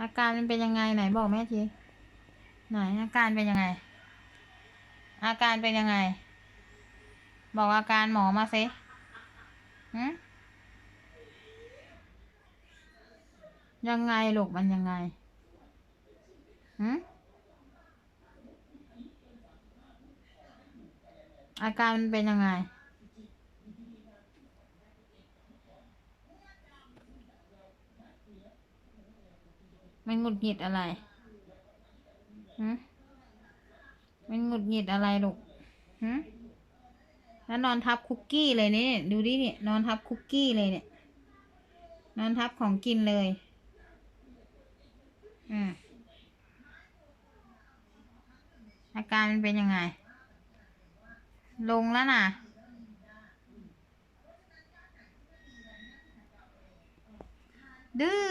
อาการมันเป็นยังไงไหนบอกแม่ทีไหนอาการเป็นยังไง อาการเป็นยังไง บอกอาการหมอมาสิหืยังไงลูกมันยังไงหือาการมันเป็นยังไง มันหงุดหงิดอะไรหืมมันหงุดหงิดอะไรลูกหืมแล้วนอนทับคุกกี้เลยเนี่ยดูดิเนี่ยนอนทับคุกกี้เลยเนี่ย นอนทับของกินเลยอืมอาการมันเป็นยังไง ลงแล้วน่ะดื้อ